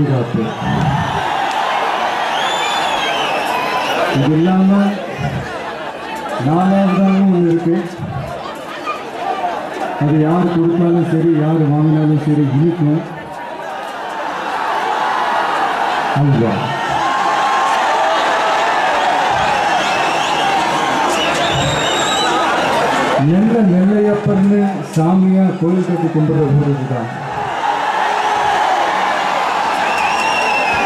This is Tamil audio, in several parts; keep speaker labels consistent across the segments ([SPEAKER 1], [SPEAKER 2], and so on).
[SPEAKER 1] பாதுகாப்பு. இது இல்லாமல் நாலாவதாகவும் ஒன்று இருக்கு. அது யார் கொடுத்தாலும் சரி யார் வாங்கினாலும் சரி இனிக்கும். அல்வா நெல்ல நெல்லையப்பர்னு சாமியா கோயில் கட்டி கொண்டு போகிறது தான்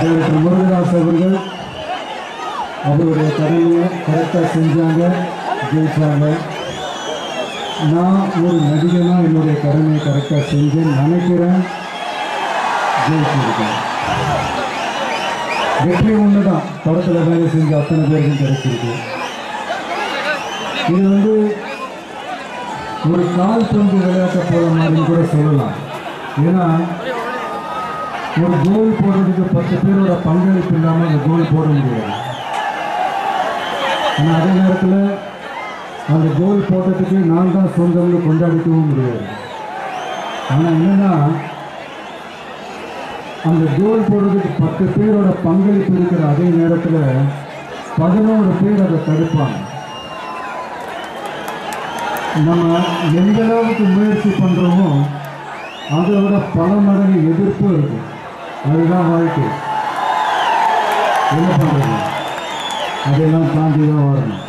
[SPEAKER 1] டாக்டர் முருகதாஸ் அவர்கள் அவருடைய கடமையை கரெக்டாக செஞ்சாங்க ஜெயிச்சாங்க. நான் ஒரு நடிகனாக என்னுடைய கடமையை கரெக்டாக செஞ்சேன் நினைக்கிறேன். ஜெயிச்சிருக்கேன். வெற்றி ஒன்று தான் படத்தில் வேலை செஞ்ச அத்தனை பேருக்கும் கிடைச்சிருக்கு. இது வந்து ஒரு கால்பந்து விளையாட்டை போல மாதிரி கூட சொல்லலாம். ஏன்னா ஒரு கோல் போடுறதுக்கு பத்து பேரோட பங்களிப்பு இல்லாமல் அந்த கோல் போட முடியாது. ஆனால் அதே நேரத்தில் அந்த கோல் போட்டதுக்கு நான் தான் சொந்தம்னு கொண்டாடிக்கவும் முடியாது. ஆனால் என்னென்னா அந்த கோல் போடுறதுக்கு பத்து பேரோட பங்களிப்பு இருக்கிற அதே நேரத்தில் பதினோரு பேர் அதை தடுப்பாங்க. நம்ம எந்த அளவுக்கு முயற்சி பண்ணுறோமோ அதை விட பல மடங்கு எதிர்ப்பு இருக்கும். அதுதான் வாழ்க்கை. என்ன பண்ணுறது அதெல்லாம் தாண்டி தான் வரணும்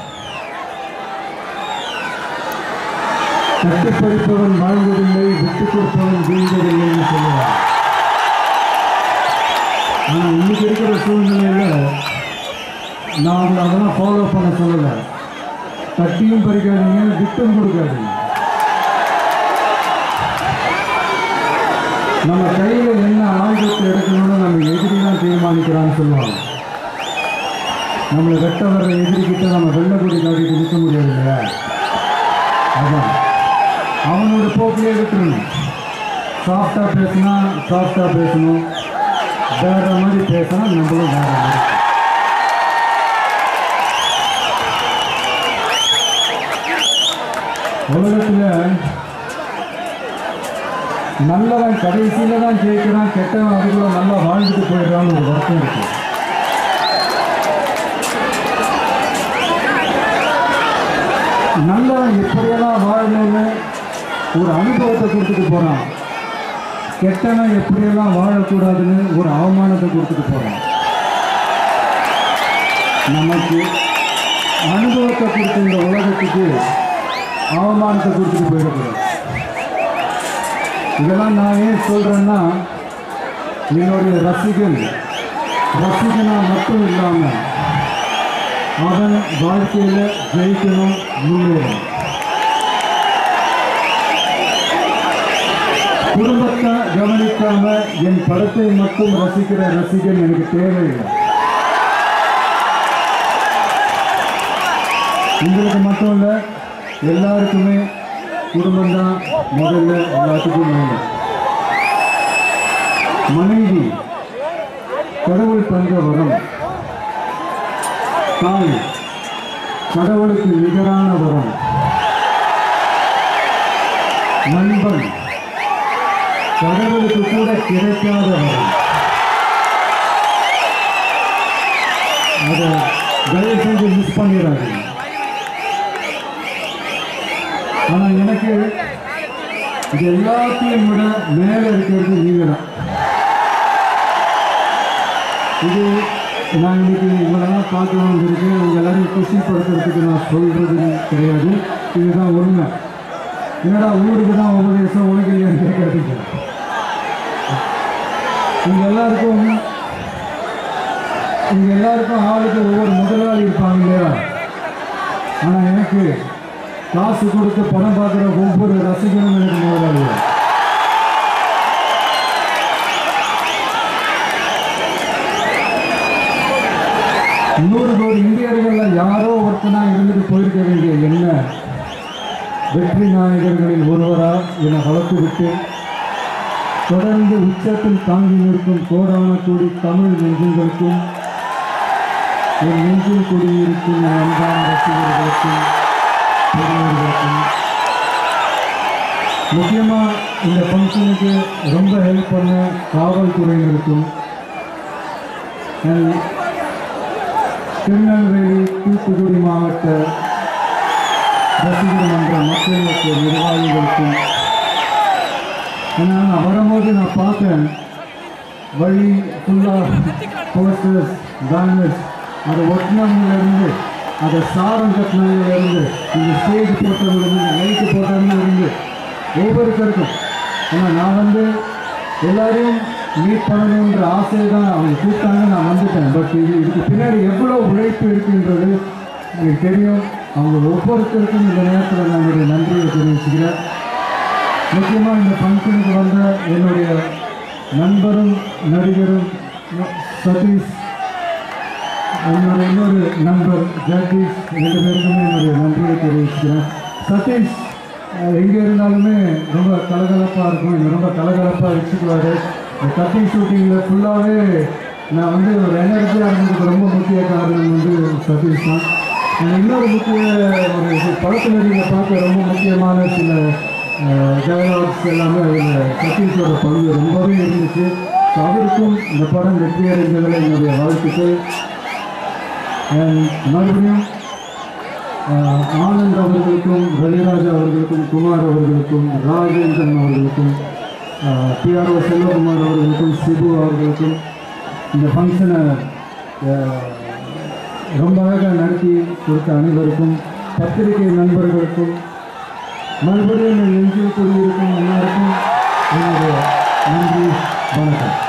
[SPEAKER 1] கட்டுப்படிப்பவன் வாழ்ந்ததில்லை விட்டுக் கொடுப்பவன் வீழ்ந்ததில்லைன்னு சொல்லுவாங்க. ஆனால் இன்னைக்கு இருக்கிற சூழ்நிலையில் நான் அதெல்லாம் ஃபாலோ பண்ண சொல்லலை. தட்டியும் பறிக்காதீங்க விட்டும் கொடுக்காதீங்க. நம்ம கையில் என்ன எடுக்கணும்னு நம்ம எதிரி தான் தீர்மானிக்கிறான்னு சொல்லுவாங்க. நம்மளை வெட்ட வர்ற எதிரிக்கிட்ட நம்ம வெள்ளக்குடி காட்டிட்டு நிற்க முடியாது இல்லையா அதான். அவனோட போக்கிலே விட்டுருணும் சாஃப்டாக பேசினா சாஃப்டாக பேசணும். வேற மாதிரி பேசினா நம்மளும் வேற மாதிரி உலகத்தில் நல்லவன் கடைசியில் தான் ஜெயிக்கிறான் கெட்டவன் அதுக்குள்ள நல்லா வாழ்ந்துட்டு போயிடுறான்னு ஒரு வருத்தம் இருக்கு. நல்லவன் எப்படியெல்லாம் வாழணும்னு ஒரு அனுபவத்தை கொடுத்துட்டு போறான். கெட்டவன் எப்படியெல்லாம் வாழக்கூடாதுன்னு ஒரு அவமானத்தை கொடுத்துட்டு போறான். நமக்கு அனுபவத்தை கொடுத்த இந்த உலகத்துக்கு அவமானத்தை கொடுத்துட்டு போயிடக்கூடாது. இதெல்லாம் நான் ஏன் சொல்கிறேன்னா என்னுடைய ரசிகன் ரசிகனாக மட்டும் இல்லாமல் அவன் வாழ்க்கையில் ஜெயிக்கணும் முன்னேறும் குடும்பத்தை கவனிக்காம என் படத்தை மட்டும் ரசிக்கிற ரசிகன் எனக்கு தேவையில்லை. உங்களுக்கு மட்டும் இல்லை எல்லாருக்குமே குடும்பம் தான் முதல்ல எல்லாத்துக்கும் மேலே மனைவி கடவுள் தந்த வரம். தாய் கடவுளுக்கு நிகரான வரம். நண்பன் கடவுளுக்கு கூட கிடைக்காத வரம். அதை தயவு செஞ்சு மிஸ் பண்ணிடாதீங்க. ஆனால் எனக்கு இது எல்லாத்தையும் விட மேலே இருக்கிறது நீங்கள் தான் இது நான் இன்னைக்கு உங்களெல்லாம் பார்க்க வந்திருக்கேன் உங்கள் எல்லாரையும் குசிப்படுத்துறதுக்கு நான் சொல்கிறது கிடையாது. இதுதான் உண்மை. என்னடா ஊருக்கு தான் உபதேசம் உனக்கு இல்லையான்னு கேட்காதீங்க. எல்லாருக்கும் உங்க எல்லாருக்கும் ஆளுக்கு ஒவ்வொரு முதலாளி இருப்பாங்க இல்லையா? ஆனால் எனக்கு காசு கொடுத்து பணம் பார்க்குற ஒவ்வொரு ரசிகனும் எனக்கு முதலாளி இன்னொரு கோடி இந்தியர்கள் யாரோ ஒருத்தனா இருந்துட்டு போயிருக்க வேண்டிய என்ன? வெற்றி நாயகர்களில் ஒருவரா என வளர்த்துவிட்டு தொடர்ந்து உச்சத்தில் தாங்கி நிற்கும் கோடான கூடி தமிழ் நெஞ்சங்களுக்கும் என் நெஞ்சில் குடியிருக்கும் என் அன்பான ரசிகர்களுக்கும் பெரியவர்களுக்கும் முக்கியமாக இந்த ஃபங்க்ஷனுக்கு ரொம்ப ஹெல்ப் பண்ண காவல்துறையினருக்கும் இருக்கும் திருநெல்வேலி தூத்துக்குடி மாவட்ட ரசிகர் மன்ற மக்களுக்கு நிர்வாகிகளுக்கும் ஏன்னா நான் வரும்போது நான் பார்த்தேன் வழி ஃபுல்லாக போஸ்டர்ஸ் பேனர்ஸ் அதை ஒட்டினவங்கலேருந்து அதை சாரம் கட்டினவங்கலேருந்து இந்த ஸ்டேஜ் போட்டவங்க லைட்டு போட்டவங்கலேருந்து ஒவ்வொருத்தருக்கும். ஆனால் நான் வந்து எல்லாரையும் மீட் பண்ணணுன்ற ஆசை தான் அவங்க கூப்பிட்டாங்க நான் வந்துட்டேன். பட் இது இதுக்கு பின்னாடி எவ்வளோ உழைப்பு இருக்குன்றது எனக்கு தெரியும். அவங்க ஒவ்வொருத்தருக்கும் இந்த நேரத்தில் நான் என்னுடைய நன்றியை தெரிவிச்சுக்கிறேன். முக்கியமாக இந்த ஃபங்க்ஷனுக்கு வந்த என்னுடைய நண்பரும் நடிகரும் சதீஷ் என்னோட இன்னொரு நண்பர் ஜெகதீஷ் ரெண்டு பேருக்குமே என்னுடைய நன்றியை தெரிவிச்சுக்கிறேன். சதீஷ் எங்கே இருந்தாலுமே ரொம்ப கலகலப்பாக இருக்கும். என்னை ரொம்ப கலகலப்பாக வச்சுக்குவார். இந்த கத்தி ஷூட்டிங்கில் ஃபுல்லாகவே நான் வந்து ஒரு எனர்ஜியாக இருந்ததுக்கு ரொம்ப முக்கிய காரணம் வந்து சதீஷ் தான். இன்னொரு முக்கிய ஒரு படத்தில் நீங்கள் பார்க்க ரொம்ப முக்கியமான சில டயலாக்ஸ் எல்லாமே அதில் சதீஷோட பங்கு ரொம்பவே இருந்துச்சு. அவருக்கும் இந்த படம் வெற்றி அடைந்ததில் என்னுடைய வாழ்த்துக்கள். மறுபடியும் ஆனந்த் அவர்களுக்கும் ரவிராஜா அவர்களுக்கும் குமார் அவர்களுக்கும் ராஜேந்திரன் அவர்களுக்கும் பிஆர்ஓ செல்வகுமார் அவர்களுக்கும் சிபு அவர்களுக்கும் இந்த ஃபங்க்ஷனை ரொம்ப அழகாக நடத்தி கொடுத்த அனைவருக்கும் பத்திரிகை நண்பர்களுக்கும் மறுபடியும் என் நெஞ்சில் கூடியிருக்கும் எல்லாருக்கும் என்னுடைய நன்றி வணக்கம்.